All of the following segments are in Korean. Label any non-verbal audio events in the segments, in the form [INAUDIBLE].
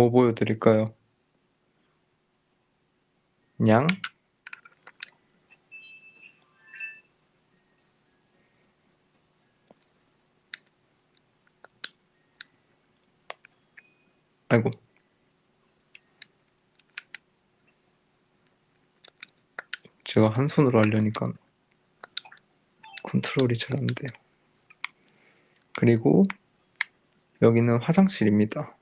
뭐 보여드릴까요? 냥? 아이고. 제가 한 손으로 하려니까 컨트롤이 잘 안 돼요. 그리고 여기는 화장실입니다.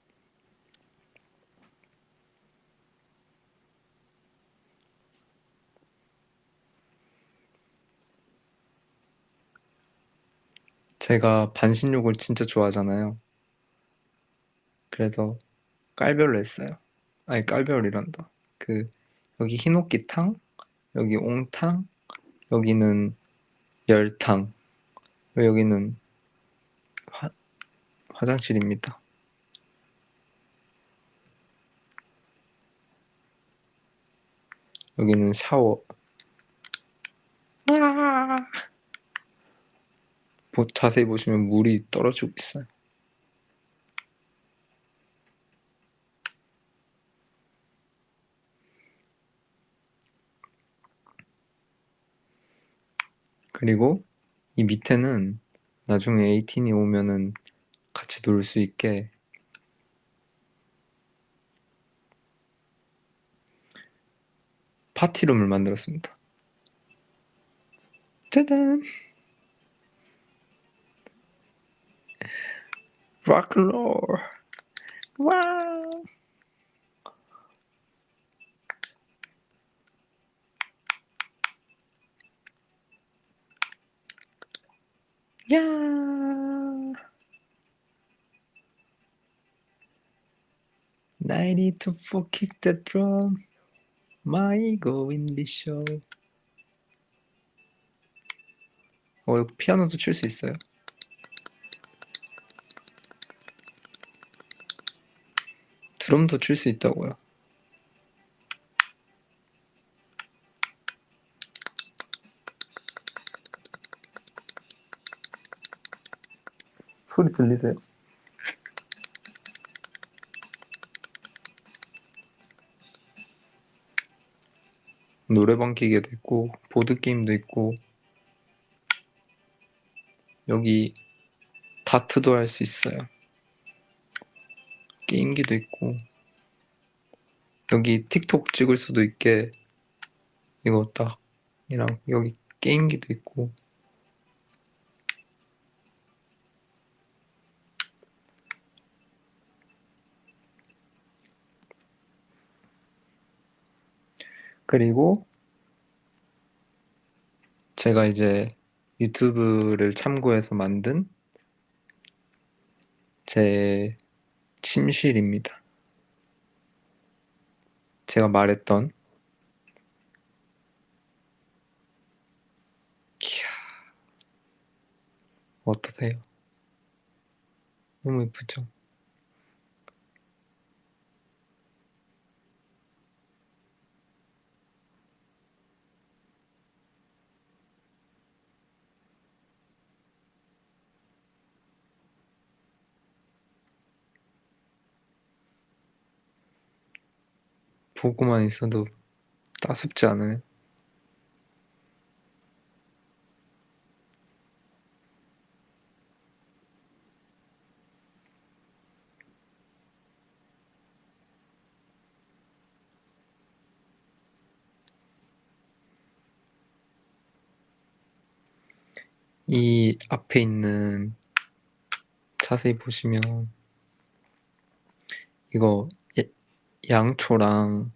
제가 반신욕을 진짜 좋아하잖아요. 그래서 깔별로 했어요. 아니 깔별이란다. 그 여기 흰옥기탕, 여기 옹탕, 여기는 열탕, 여기는 화, 화장실입니다. 여기는 샤워. 보, 자세히 보시면 물이 떨어지고 있어요. 그리고 이 밑에는 나중에 에이틴이 오면은 같이 놀 수 있게 파티룸을 만들었습니다. 짜잔! 락롤! 와우! 야! I need to full kick the drum. My ego in the show. 어, 이거 피아노도 칠 수 있어요? 드럼도 칠 수 있다고요. 소리 들리세요? 노래방 기계도 있고 보드 게임도 있고 여기 다트도 할 수 있어요. 게임기도 있고. 여기 틱톡 찍을 수도 있게 이거 딱 이랑 여기 게임기도 있고. 그리고 제가 이제 유튜브를 참고해서 만든 제 침실입니다. 제가 말했던 이야 어떠세요? 너무 예쁘죠? 보고만 있어도 따숩지 않아요? 이 앞에 있는 자세히 보시면 이거 양초랑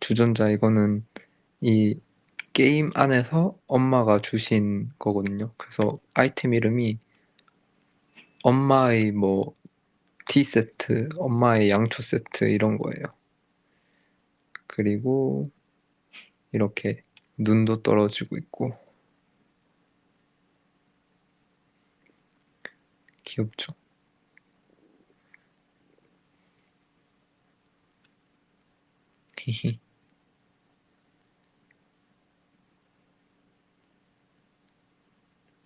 주전자 이거는 이 게임 안에서 엄마가 주신 거거든요. 그래서 아이템 이름이 엄마의 뭐 티 세트, 엄마의 양초 세트 이런 거예요. 그리고 이렇게 눈도 떨어지고 있고 귀엽죠? 히히.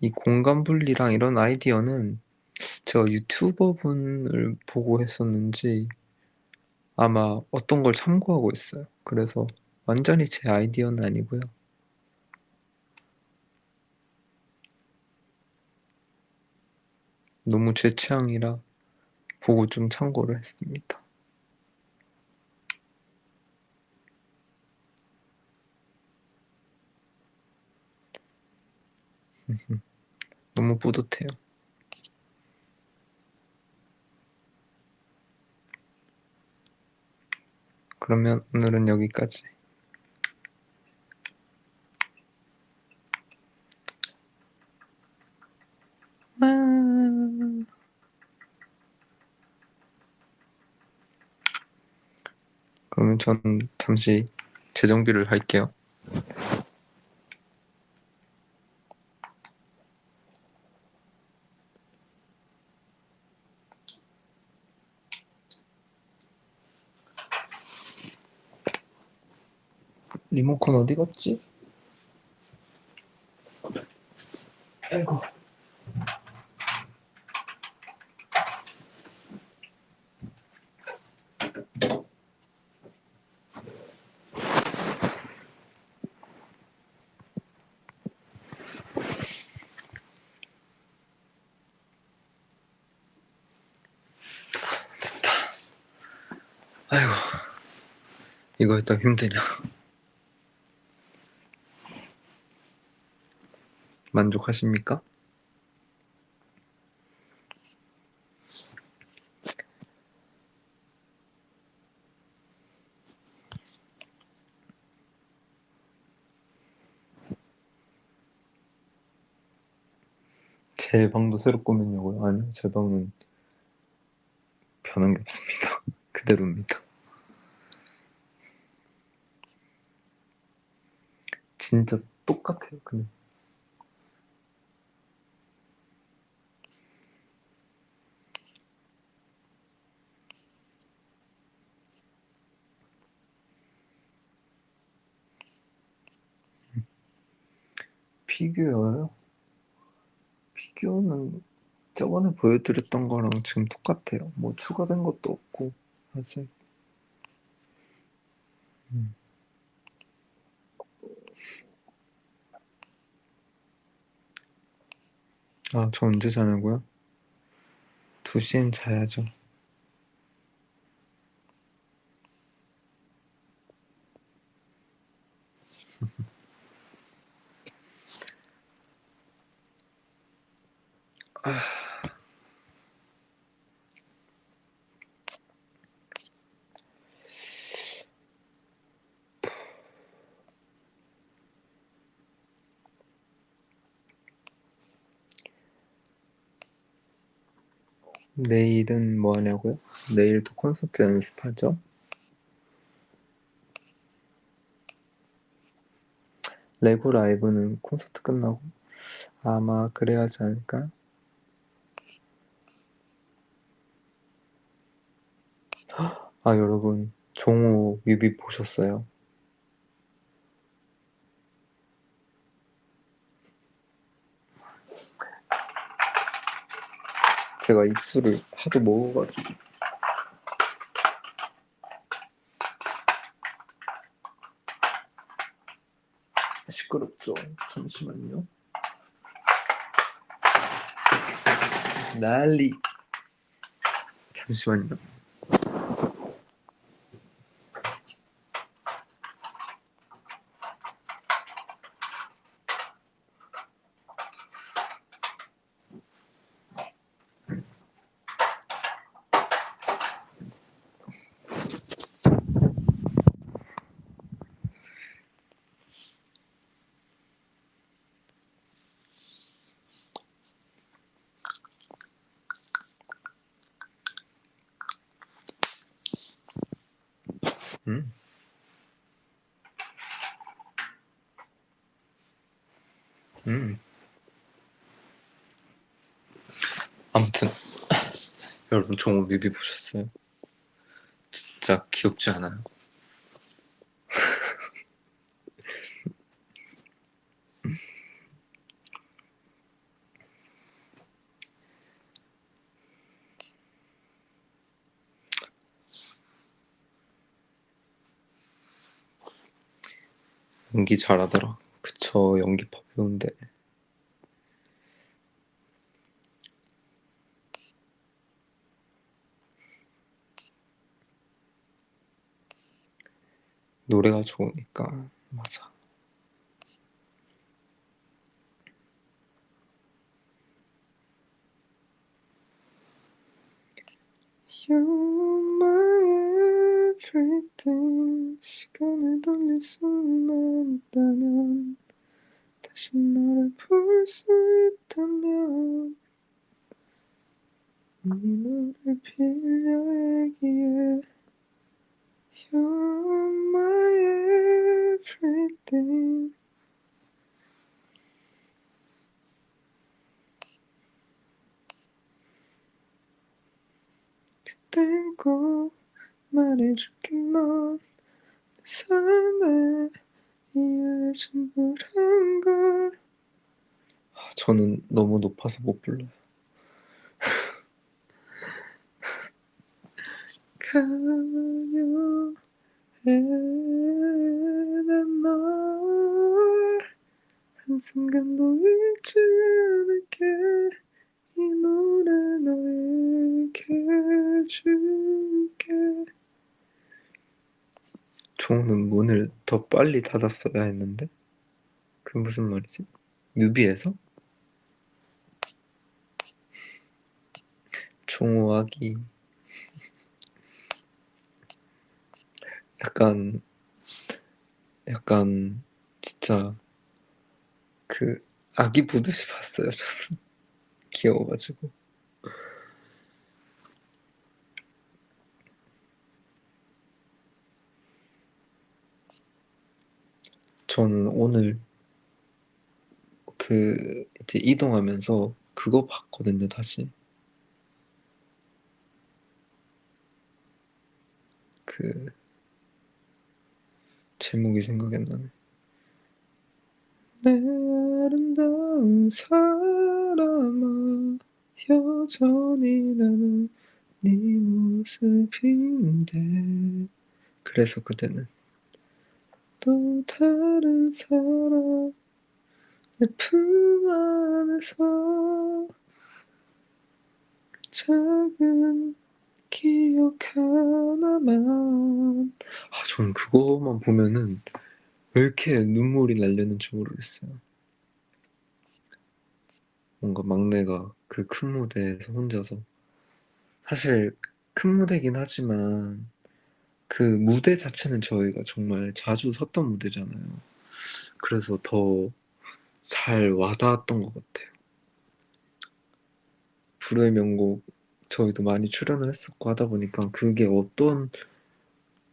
이 공간 분리랑 이런 아이디어는 제가 유튜버 분을 보고 했었는지 아마 어떤 걸 참고하고 있어요. 그래서 완전히 제 아이디어는 아니고요. 너무 제 취향이라 보고 좀 참고를 했습니다. [LAUGHS] 너무 뿌듯해요. 그러면 오늘은 여기까지. 그러면 저는 잠시 재정비를 할게요. 리모컨 어디 갔지? 아이고. 아이고. 이거 했다 힘드냐. 만족하십니까? 제 방도 새로 꾸몄냐고요? 아니요, 제 방은 변한 게 없습니다. [LAUGHS] 그대로입니다. 진짜 똑같아요, 그냥. 피규어요? 피규어는 저번에 보여드렸던 거랑 지금 똑같아요. 뭐 추가된 것도 없고 아직. 음. 아, 저 언제 자냐고요? 2시엔 자야죠. 아... 내일은 뭐 하냐고요? 내일도 콘서트 연습하죠? 레고 라이브는 콘서트 끝나고 아마 그래야 하지 않을까 아 여러분 종호 뮤비 보셨어요? 제가 입술을 하도 먹어가지고 시끄럽죠? 잠시만요 난리 잠시만요 음. 아무튼 여러분 종호 뮤비 보셨어요? 진짜 귀엽지 않아요? 연기 잘하더라. 그쵸, 연기 파. 배우인데. 노래가 좋으니까 맞아. 시간을 돌릴 수만 있다면 다시 너를 볼 수 있다면 이 노래를 빌려야기에 You're my everything 그땐 꼭 말해줄게 넌내 삶의 이유의 아, 저는 너무 높아서 못 불러요. 가려 해난 널 한순간도 잊지 않을게 이 노래 너에게 줄게 종우는 문을 더 빨리 닫았어야 했는데 그 무슨 말이지? 뮤비에서? 아기. 약간 약간 진짜 그 아기 보듯이 봤어요 저는. [LAUGHS] 귀여워가지고. 저는 오늘 그 이제 이동하면서 그거 봤거든요 다시 그 제목이 생각이 안 나네. 내 아름다운 사람아 여전히 나는 네 모습인데. 그래서 그대는 또 다른 사람 내 품 안에서 그 작은 기억 하나만 아 저는 그거만 보면은 왜 이렇게 눈물이 날려는지 모르겠어요. 뭔가 막내가 그 큰 무대에서 혼자서 사실 큰 무대긴 하지만 그 무대 자체는 저희가 정말 자주 섰던 무대잖아요. 그래서 더 잘 와닿았던 것 같아요. 불후의 명곡 저희도 많이 출연을 했었고 하다 보니까 그게 어떤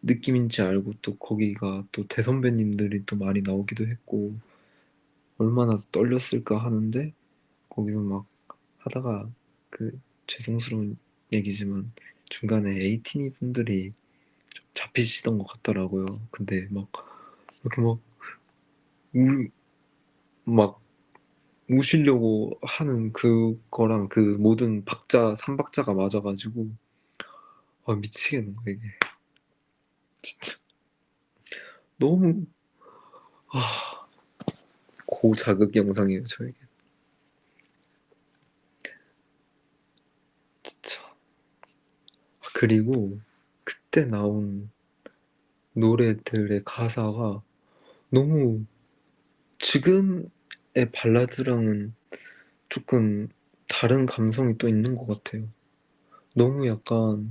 느낌인지 알고 또 거기가 또 대선배님들이 또 많이 나오기도 했고 얼마나 떨렸을까 하는데 거기서 막 하다가 그 죄송스러운 얘기지만 중간에 에이티니 분들이 좀 잡히시던 것 같더라고요. 근데 막 이렇게 막 울, 막 우시려고 하는 그거랑 그 모든 박자, 삼박자가 맞아가지고. 아 미치겠는 거야 이게. 진짜. 너무 아 고자극 영상이에요 저에게. 진짜. 그리고 그때 나온 노래들의 가사가 너무 지금의 발라드랑은 조금 다른 감성이 또 있는 것 같아요. 너무 약간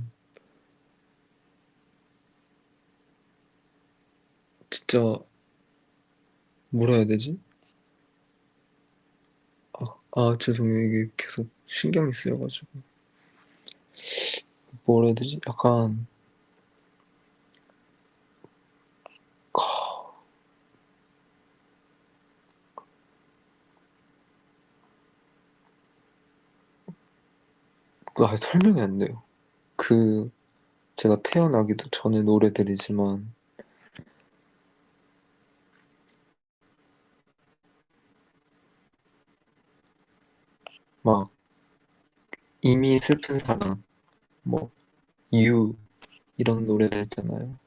진짜 뭐라 해야 되지? 아, 아 죄송해요 이게 계속 신경이 쓰여가지고 뭐라 해야 되지? 약간 그 아, 설명이 안 돼요. 그 제가 태어나기도 전에 노래들이지만 막 이미 슬픈 사랑, 뭐 유 이런 노래들 있잖아요.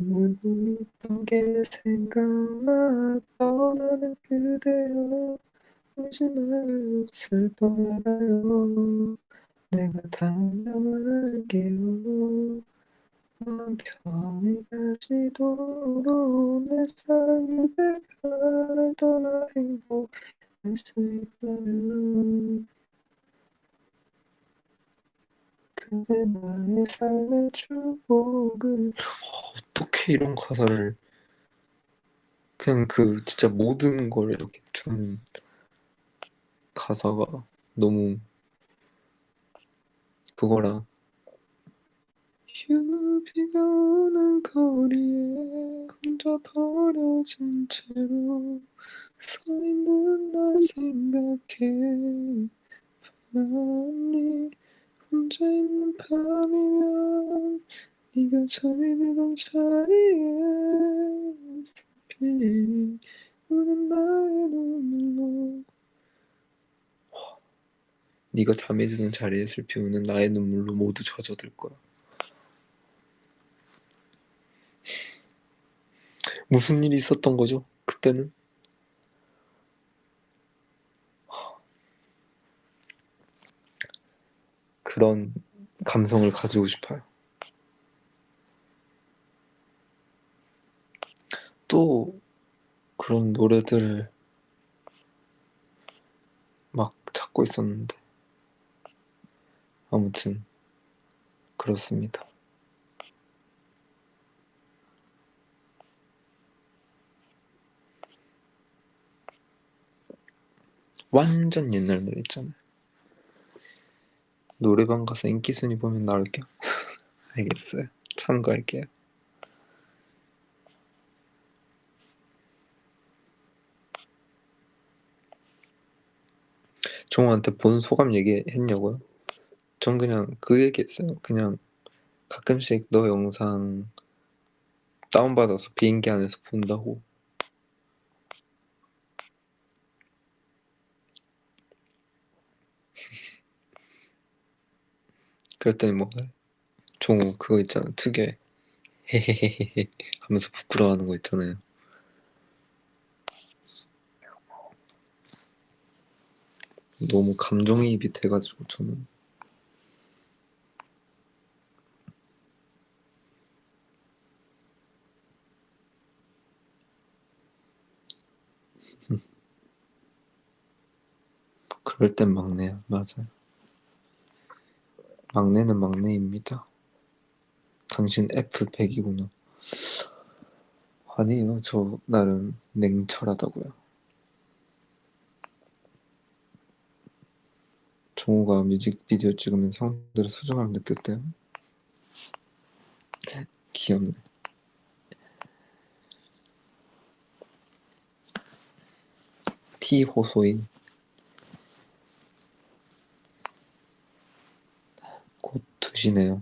있던 게 생각나 떠나는 그대여 말고 슬퍼하나요. 내가 넌 편히 가시도록 내날 떠나 행복할 수 있다면 그대 나의 삶의 축복을 어떻게 이런 가사를 그냥 그 진짜 모든 걸 이렇게 주는 가사가 너무 그거랑 휴비가 오는 거리에 혼자 버려진 채로 서 있는 날 생각해. 바라니 혼자 있는 밤이면 네가 잠이 들던 자리에 슬피 우는 나의 눈물로 네가 잠이 드는 자리에 슬피 우는 나의 눈물로 모두 젖어들 거야. 무슨 일이 있었던 거죠? 그때는? 그런 감성을 가지고 싶어요. 또 그런 노래들을 막 찾고 있었는데 아무튼 그렇습니다. 완전 옛날 노래 있잖아요. 노래방 가서 인기 순위 보면 나올게요. [LAUGHS] 알겠어요. 참고할게요. 종호한테 본 소감 얘기했냐고요? 전 그냥 그 얘기했어요. 그냥 가끔씩 너 영상 다운받아서 비행기 안에서 본다고. [LAUGHS] 그랬더니 뭐 종호 그거 있잖아 특유의 헤헤헤헤 하면서 부끄러워하는 거 있잖아요. 너무 감정이입이 돼가지고 저는 그럴 땐 막내야 맞아요. 막내는 막내입니다. 당신 F100이구나. 아니에요. 저 나름 냉철하다고요. 종호가 뮤직비디오 찍으면서 형들의 소중함을 느꼈대요. 귀엽네. T 호소인 곧 2시네요.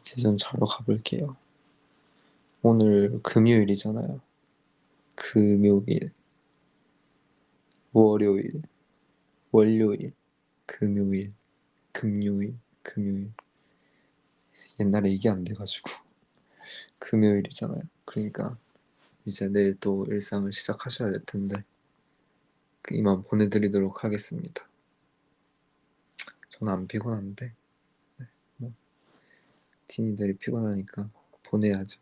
이제 전 자러 가볼게요. 오늘 금요일이잖아요. 금요일, 월요일, 월요일, 금요일, 금요일, 금요일. 옛날에 이게 안 돼가지고 금요일이잖아요. 그러니까 이제 내일 또 일상을 시작하셔야 될 텐데 이만 보내드리도록 하겠습니다. 저는 안 피곤한데 네, 뭐 티니들이 피곤하니까 보내야죠.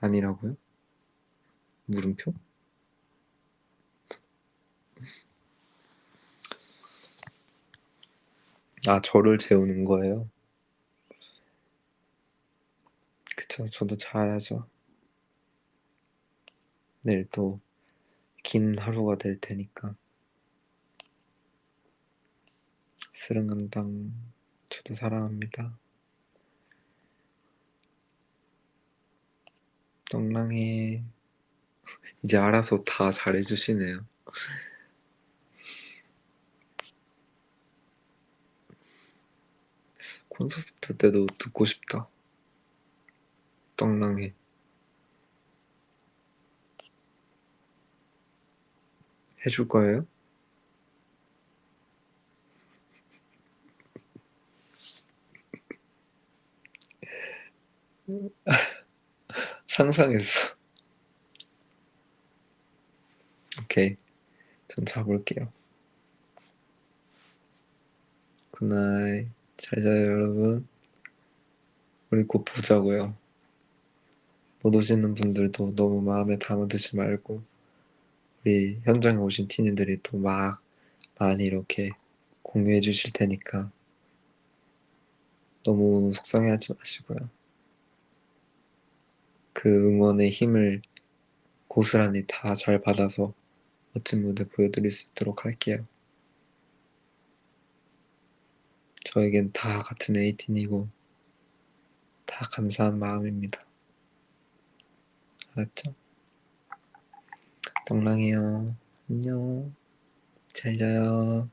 아니라고요? 물음표? [LAUGHS] 아 저를 재우는 거예요? 그쵸 저도 자야죠. 내일 또 긴 하루가 될 테니까 스릉한당 저도 사랑합니다. 떡랑해 [LAUGHS] 이제 알아서 다 잘해주시네요. 콘서트 때도 듣고 싶다. 떡랑해. 해줄 거예요? [LAUGHS] 상상했어. 오케이. 전 자볼게요. 굿나잇. 잘 자요, 여러분. 우리 곧 보자고요. 못 오시는 분들도 너무 마음에 담아두지 말고 우리 현장에 오신 티니들이 또 막 많이 이렇게 공유해 주실 테니까 너무 속상해하지 마시고요. 그 응원의 힘을 고스란히 다 잘 받아서 멋진 무대 보여드릴 수 있도록 할게요. 저에겐 다 같은 에이틴이고 다 감사한 마음입니다. 알았죠? 똥랑이요. 안녕. 잘 자요.